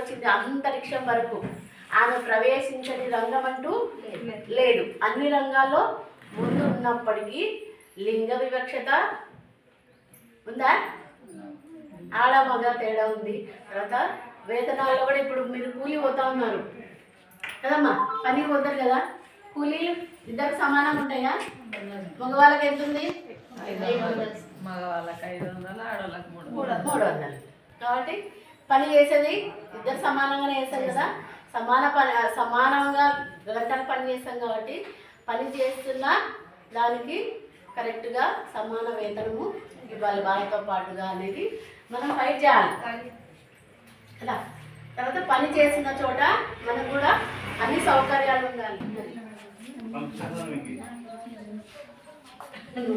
వచ్చింది అంతరిక్షం వరకు. ఆమె ప్రవేశించని రంగం అంటూ లేదు. అన్ని రంగాల్లో ముందు ఉన్నప్పటికీ లింగ వివక్షత ఉందా? ఆడ మగ తేడా ఉంది. తర్వాత వేతనాల్లో కూడా ఇప్పుడు మీరు కూలి పోతా ఉన్నారు. కదమ్మా? పనికి పోతారు కదా? కూలీలు ఇద్దరు సమానంగా ఉంటాయా? మగవాళ్ళకి ఎంత ఉంది? మగవాళ్ళకి ఐదు వందలు ఆడవాళ్ళకి మూడు వందలు. కాబట్టి పని చేసేది ఇద్దరు సమానంగానే చేస్తాం కదా? సమాన పని సమానంగా గంటలు పని చేస్తాం కాబట్టి పని చేస్తున్న దానికి కరెక్ట్గా సమాన వేతనము ఇవ్వాలి వాళ్ళతో పాటుగా అనేది మనం ఫైట్ చేయాలి. కదా? తర్వాత పని చేసిన చోట మనకు కూడా అన్ని సౌకర్యాలు ఉండాలి. నువ్వు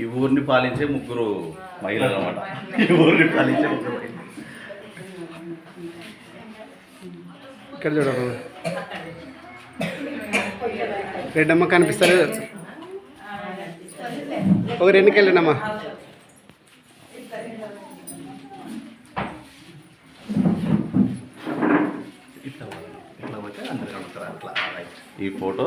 ఈ ఊరిని పాలించే ముగ్గురు మహిళలు అనమాట ఈ ఊరిని పాలించే ముగ్గురు మహిళలు. ఇక్కడ చూడరు రెడ్డమ్మ కనిపిస్తలేదు. ఒక రెండుకి వెళ్ళండమ్మా. ఈ photo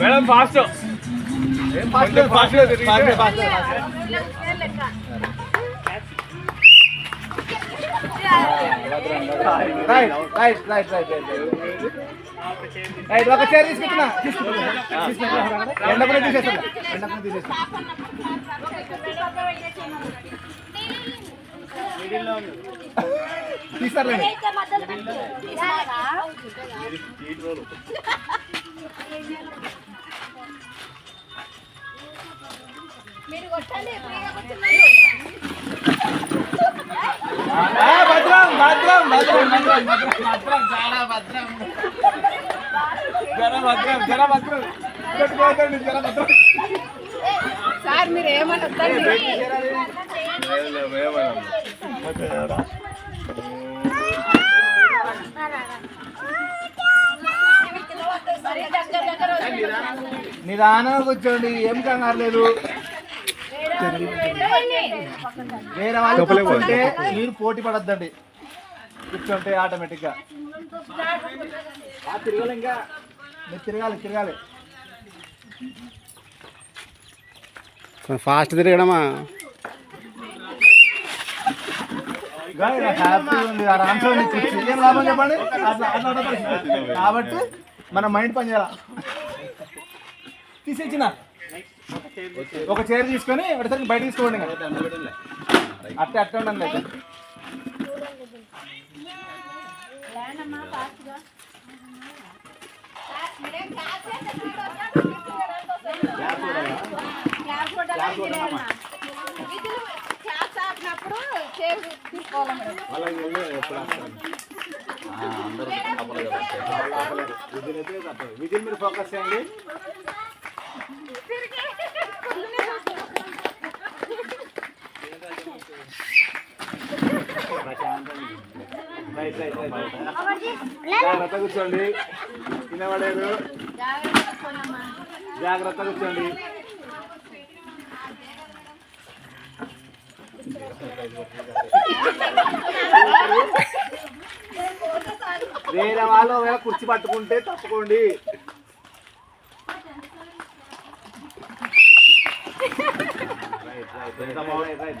madam fast fast fast fast right right right right right ఒక చైర్ తీసుకుంటున్నా ఎండపడి తీసేస్తున్నా ఎండపడి తీసేస్తున్నా తీస్తారులేండి ఆ, భద్రం భద్రం భద్రం. భద్రం భద్రం భద్రం చాలా భద్రం. సార్ మీరు నిదానంగా కూర్చోండి ఏం కంగారు లేదు. వేరే వాళ్ళు మీరు పోటీ పడద్దండి. కూర్చుంటే ఆటోమేటిక్గా. తిరగాలి ఇంకా. మీరు తిరగాలి తిరగాలి. ఫాస్ట్ తిరగడమా. ఏం లాభం చెప్పండి. కాబట్టి మన మైండ్ పని చేయాలి? తీసేసిన. ఒక చైర్ తీసుకొని ఒకసారి బయట తీసుకోండి. అట్టే అట్టే ఉండండి విధులు మీరు ఫోకస్ చేయండి ప్రశాంతం జాగ్రత్త కూర్చోండి. తినబడేరు జాగ్రత్త కూర్చోండి. వేరే వాళ్ళు ఒకవేళ కుర్చీ పట్టుకుంటే తప్పుకోండి. రైట్ రైట్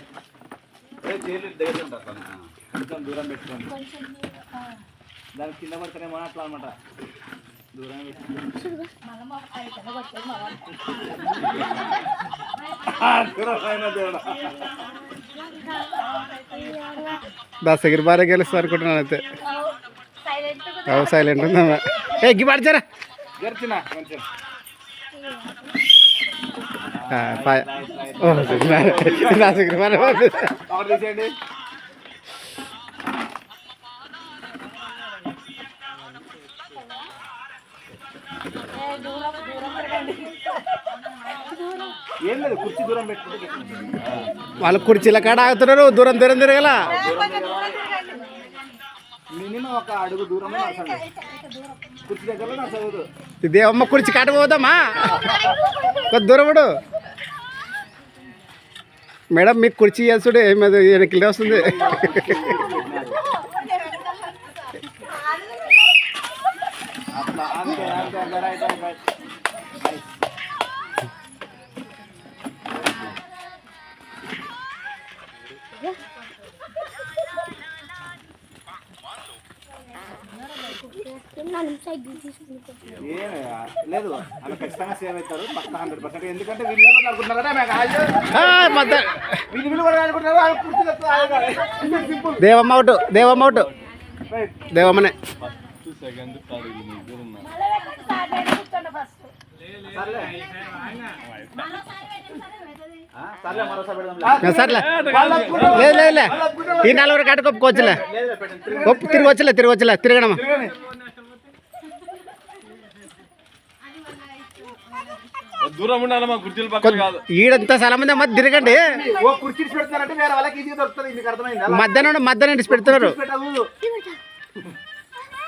చైర్లు దగ్గర ఉంటారు కొంచెం దూరం పెట్టుకోండి దాని కింద పడితేనేమో అట్లా అనమాట దూరం పెట్టుకోండి ఆ, దూరం అయినా దూరం. దశగిరి బాగా గెలుస్తా అనుకుంటున్నాను అయితే అవు సైలెంట్ ఉందమ్మా ఏ గి పడిచారా గెలిచిన కొంచెం వాళ్ళు కుర్చీల కాడ ఆగుతున్నారు దూరం దూరం తిరగల. మినిమం ఒక అడుగు నడచండి. కుర్చీ నడచదు ఇదే అమ్మ కుర్చీ కాట పోదామా? కొద్ది దూరముడు మేడం మీకు కుర్చీ చేస్తుడు ఏమైనా వెనక్కి వస్తుంది. లేదు ఆమె ఖచ్చితంగా సేవ్ అవుతారు పక్క హండ్రెడ్ పర్సెంట్ ఎందుకంటే వీళ్ళు కూడా అనుకుంటున్నారు వీళ్ళు అనుకుంటున్నారు దేవమ్మ దేవమ్మ దేవమ్మనే. సర్లే. లేదు లేదు లే ఈ నలుగురు కాట కొప్పుకోవచ్చులే కొప్పు తిరిగి వచ్చలే తిరిగి వచ్చలే. తిరగడమ్మా దూరం ఉండాలి మా కుర్చీల పక్కన కాదు ఈడంతా చాలా మంది మధ్య తిరగండి. ఓ కుర్చీ వేరే వాళ్ళకి ఈజీగా దొరుకుతుంది మీకు అర్థమైందా? మధ్యాహ్నం మధ్యాహ్నం ఇడిచి పెడుతున్నారు. పెట్టదు.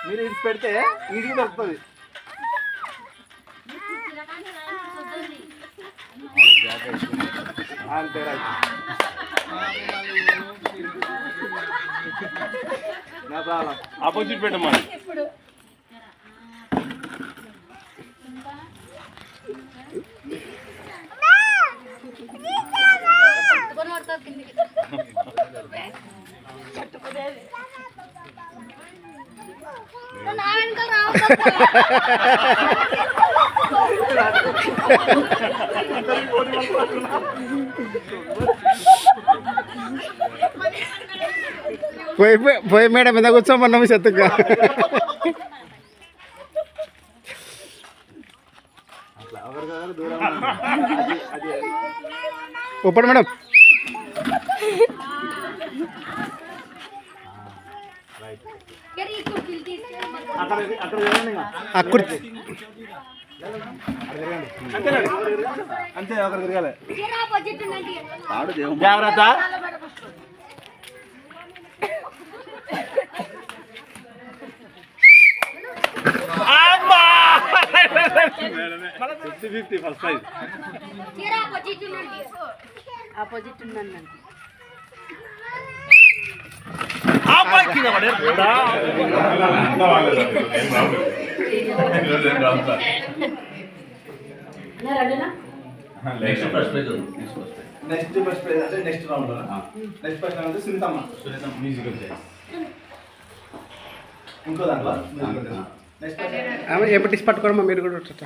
మీరు ఇడిచి పెడితే ఈజీగా దొరుకుతుంది. అంతే నా ప్రాబ్లం ఆపోజిట్ పెట్టమని పోయి పోయి- మేడం మీద కూర్చోమన్నాము చెత్తగా ఒప్పడు మేడం. కుర్చీ అంతే ఒకరు తిరగాలి. జాగ్రత్త. Fifty fifty first prize opposite next first prize next first prize అంటే next round next first round అంటే సునీతమ్మ. సునీతమ్మ మ్యూజికల్ చైర్ ఇంకో దాంట్లో ఆమె ఏపటిసి పట్టుకోవడమ్మా మీరు కూడా వచ్చేట.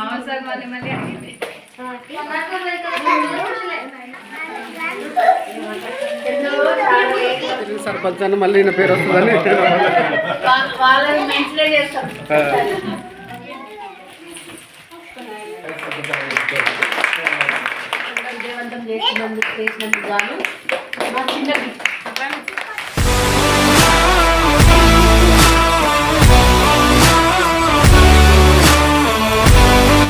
అవసరం మళ్ళీ మళ్ళీ సర్పంచ్ అని మళ్ళీ ఈయన పేరు వస్తుందని. చేసినందుకు గాను మా చిన్న